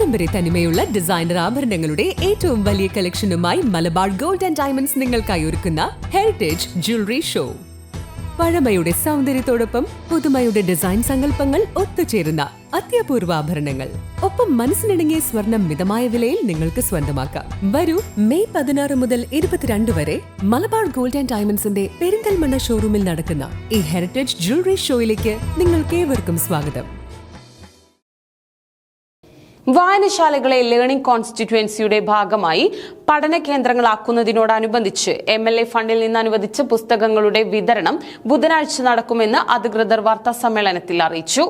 പാരമ്പര്യ തനിമയുള്ള ഡിസൈനർ ആഭരണങ്ങളുടെ ഏറ്റവും വലിയ കളക്ഷനുമായി മലബാർ ഗോൾഡ് ആൻഡ് ഡയമണ്ട്സ് നിങ്ങൾക്കായി ഒരുക്കുന്ന ഹെറിറ്റേജ് ജ്വല്ലറി ഷോ പഴമയുടെ സൗന്ദര്യത്തോടൊപ്പം പുതുമയുടെ ഡിസൈൻ സങ്കല്പങ്ങൾ ഒത്തുചേരുന്ന അത്യപൂർവ ആഭരണങ്ങൾ. ഒപ്പം മനസ്സിനിണങ്ങിയ സ്വർണം മിതമായ വിലയിൽ നിങ്ങൾക്ക് സ്വന്തമാക്കാം. വരൂ മെയ് പതിനാറ് മുതൽ ഇരുപത്തിരണ്ട് വരെ മലബാർ ഗോൾഡ് ആൻഡ് ഡയമണ്ട്സിന്റെ പെരിന്തൽമണ്ണ ഷോറൂമിൽ നടക്കുന്ന ഈ ഹെറിറ്റേജ് ജ്വല്ലറി ഷോയിലേക്ക് നിങ്ങൾക്ക് ഏവർക്കും സ്വാഗതം. വായനശാലകളെ ലേണിംഗ് കോൺസ്റ്റിറ്റ്യുവൻസിയുടെ ഭാഗമായി പഠന കേന്ദ്രങ്ങളാക്കുന്നതിനോടനുബന്ധിച്ച് എം എൽ എ ഫണ്ടിൽ നിന്ന് അനുവദിച്ച പുസ്തകങ്ങളുടെ വിതരണം ബുധനാഴ്ച നടക്കുമെന്ന് അധികൃതർ വാർത്താ സമ്മേളനത്തിൽ അറിയിച്ചു.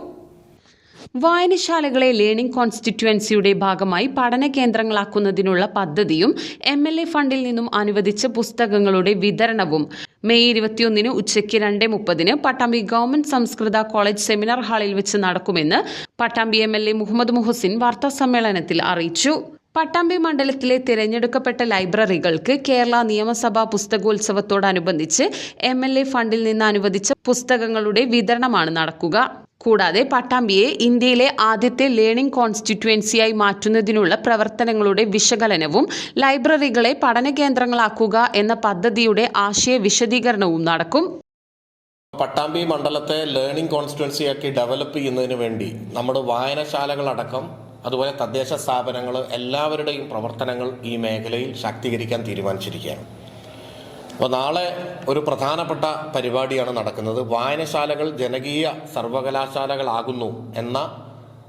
വായനശാലകളെ ലേണിംഗ് കോൺസ്റ്റിറ്റ്യുവൻസിയുടെ ഭാഗമായി പഠന കേന്ദ്രങ്ങളാക്കുന്നതിനുള്ള പദ്ധതിയും എം എൽ എ ഫണ്ടിൽ നിന്നും അനുവദിച്ച പുസ്തകങ്ങളുടെ വിതരണവും. മെയ് ഇരുപത്തിയൊന്നിന് ഉച്ചയ്ക്ക് രണ്ട് മുപ്പതിന് Pattambi government Sanskrit college seminar ഹാളിൽ വെച്ച് നടക്കുമെന്ന് Pattambi M L A Muhammad Muhsin വാർത്താസമ്മേളനത്തിൽ അറിയിച്ചു. പട്ടാമ്പി മണ്ഡലത്തിലെ തിരഞ്ഞെടുക്കപ്പെട്ട ലൈബ്രറികൾക്ക് കേരള നിയമസഭാ പുസ്തകോത്സവത്തോടനുബന്ധിച്ച് എം എൽ എ ഫണ്ടിൽ നിന്ന് അനുവദിച്ച പുസ്തകങ്ങളുടെ വിതരണമാണ് നടക്കുക. കൂടാതെ പട്ടാമ്പിയെ ഇന്ത്യയിലെ ആദ്യത്തെ ലേണിംഗ് കോൺസ്റ്റിറ്റ്യുവൻസിയായി മാറ്റുന്നതിനുള്ള പ്രവർത്തനങ്ങളുടെ വിശകലനവും ലൈബ്രറികളെ പഠന കേന്ദ്രങ്ങളാക്കുക എന്ന പദ്ധതിയുടെ ആശയ വിശദീകരണവും നടക്കും. പട്ടാമ്പി മണ്ഡലത്തെ ലേണിംഗ് കോൺസ്റ്റിറ്റ്യുവൻസിയാക്കി ഡെവലപ്പ് ചെയ്യുന്നതിന് വേണ്ടി നമ്മുടെ വായനശാലകളടക്കം അതുപോലെ തദ്ദേശ സ്ഥാപനങ്ങൾ എല്ലാവരുടെയും പ്രവർത്തനങ്ങൾ ഈ മേഖലയിൽ ശാക്തീകരിക്കാൻ തീരുമാനിച്ചിരിക്കുകയാണ്. അപ്പോൾ നാളെ ഒരു പ്രധാനപ്പെട്ട പരിപാടിയാണ് നടക്കുന്നത്. വായനശാലകൾ ജനകീയ സർവകലാശാലകളാകുന്നു എന്ന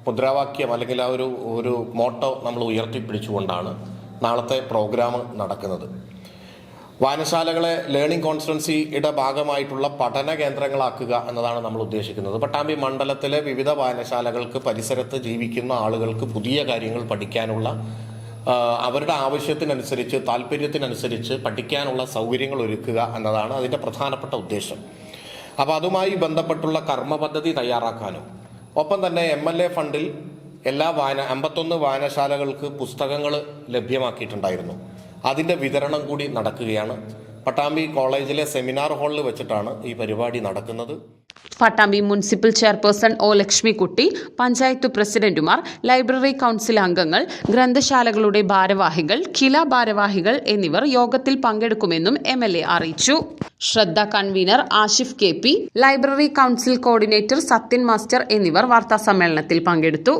മുദ്രാവാക്യം അല്ലെങ്കിൽ ആ ഒരു ഒരു മോട്ടോ നമ്മൾ ഉയർത്തിപ്പിടിച്ചുകൊണ്ടാണ് നാളത്തെ പ്രോഗ്രാം നടക്കുന്നത്. വായനശാലകളെ ലേണിംഗ് കോൺസ്റ്റൻസിയുടെ ഭാഗമായിട്ടുള്ള പഠന കേന്ദ്രങ്ങളാക്കുക എന്നതാണ് നമ്മൾ ഉദ്ദേശിക്കുന്നത്. പട്ടാമ്പി മണ്ഡലത്തിലെ വിവിധ വായനശാലകൾക്ക് പരിസരത്ത് ജീവിക്കുന്ന ആളുകൾക്ക് പുതിയ കാര്യങ്ങൾ പഠിക്കാനുള്ള അവരുടെ ആവശ്യത്തിനനുസരിച്ച് താല്പര്യത്തിനനുസരിച്ച് പഠിക്കാനുള്ള സൗകര്യങ്ങൾ ഒരുക്കുക എന്നതാണ് അതിന്റെ പ്രധാനപ്പെട്ട ഉദ്ദേശം. അപ്പോൾ അതുമായി ബന്ധപ്പെട്ടുള്ള കർമ്മ പദ്ധതി തയ്യാറാക്കാനും. ഒപ്പം തന്നെ എം എൽ എ ഫണ്ടിൽ എല്ലാ വായന അമ്പത്തൊന്ന് വായനശാലകൾക്ക് പുസ്തകങ്ങൾ ലഭ്യമാക്കിയിട്ടുണ്ടായിരുന്നു. അതിന്റെ വിതരണം കൂടി നടക്കുകയാണ്. പട്ടാമ്പി കോളേജിലെ സെമിനാർ ഹാളിൽ വെച്ചിട്ടാണ് ഈ പരിപാടി നടക്കുന്നത്. Pattambi municipal chairperson O Lakshmikutty panchayat പ്രസിഡന്റുമാർ ലൈബ്രറി കൗൺസിൽ അംഗങ്ങൾ ഗ്രന്ഥശാലകളുടെ ഭാരവാഹികൾ കില ഭാരവാഹികൾ എന്നിവർ യോഗത്തിൽ പങ്കെടുക്കുമെന്നും എം അറിയിച്ചു. Shraddha convener Ashif K library council coordinator Sathyan master എന്നിവർ വാർത്താസമ്മേളനത്തിൽ പങ്കെടുത്തു.